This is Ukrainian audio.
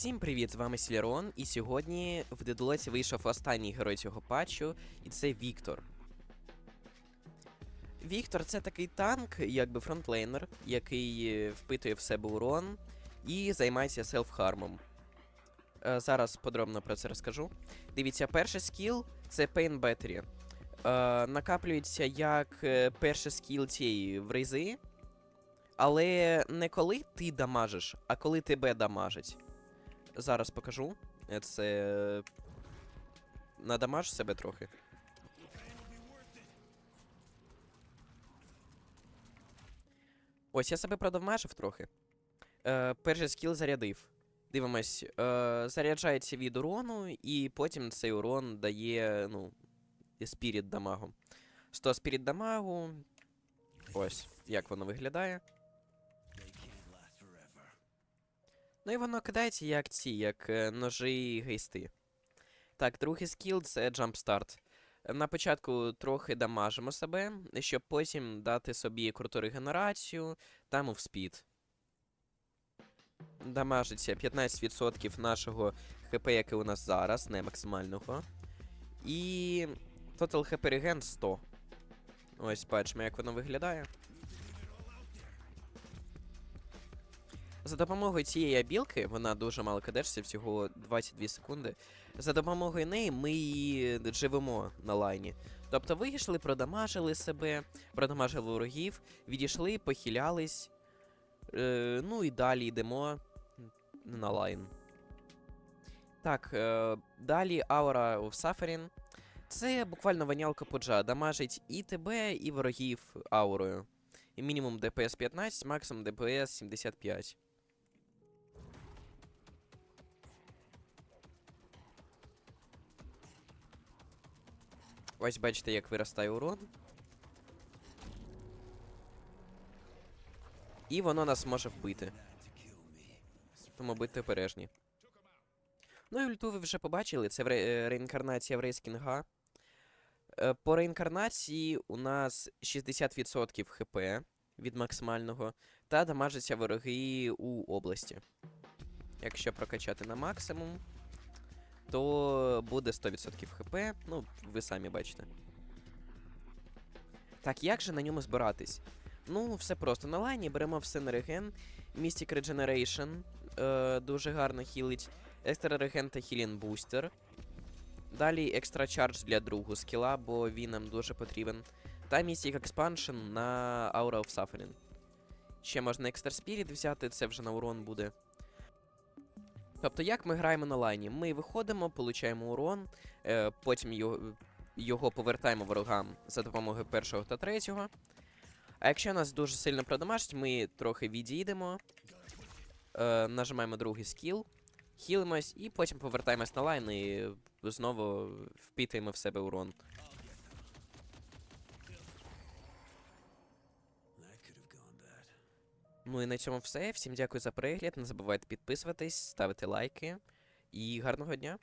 Всім привіт, з вами Сілерон, і сьогодні в Дедулеці вийшов останній герой цього патчу, і це Віктор. Віктор це такий танк, якби фронтлейнер, який е, впитує в себе урон і займається селфхармом. Е, Зараз подробно про це розкажу. Дивіться, перший скіл це Pain Battery. Е, накаплюється як перший скіл цієї в рейзи, але не коли ти дамажиш, а коли тебе дамажить. Зараз покажу. Е, Це. е, Надамаж себе трохи. Ось я себе продамажив трохи. Е, перший скіл зарядив. Дивимось, е, заряджається від урону, і потім цей урон дає, ну, спіріт дамагу. 100 спіріт дамагу. Ось, як воно виглядає. Ну і воно кидається як ці, як е, ножі і гейсти. Так, другий скіл це джампстарт. На початку трохи дамажимо себе, щоб потім дати собі круту регенерацію та мувспід. Дамажиться 15% нашого ХП, яке у нас зараз, не максимального. І Total ХП реген 100. Ось бачимо, як воно виглядає. За допомогою цієї абілки, вона дуже мало кадешся, всього 22 секунди. За допомогою неї ми і живемо на лайні. Тобто вийшли, продамажили себе, продамажили ворогів, відійшли, похилялись. Е, ну і далі йдемо на лайн. Так, е, далі Aura of Suffering. Це буквально ванялка поджа. Дамажить і тебе, і ворогів аурою. І мінімум ДПС 15, максимум ДПС 75. Ось бачите, як виростає урон. І воно нас може вбити. Тому будьте обережні. Ну і ульту ви вже побачили, це ре- е, реінкарнація в рейс Кінга. Е, По реінкарнації у нас 60% хп від максимального, та дамажаться вороги у області. Якщо прокачати на максимум, то буде 100% хп. Ну, ви самі бачите. Так, як же на ньому збиратись? Ну, все просто. На лайні беремо все на реген. Mystic Regeneration е, дуже гарно хілить. Екстра реген та хілін бустер. Далі екстра чардж для другого скіла, бо він нам дуже потрібен. Та Mystic Expansion на Aura of Suffering. Ще можна екстра Spirit взяти, це вже на урон буде. Тобто, як ми граємо на лайні? Ми виходимо, получаємо урон, е, потім його, його повертаємо ворогам за допомогою першого та третього. А якщо нас дуже сильно продамажить, ми трохи відійдемо, е, нажимаємо другий скіл, хілимось і потім повертаємось на лайн і знову впітаємо в себе урон. Ну і на цьому все. Всім дякую за перегляд. Не забувайте підписуватись, ставити лайки. І гарного дня!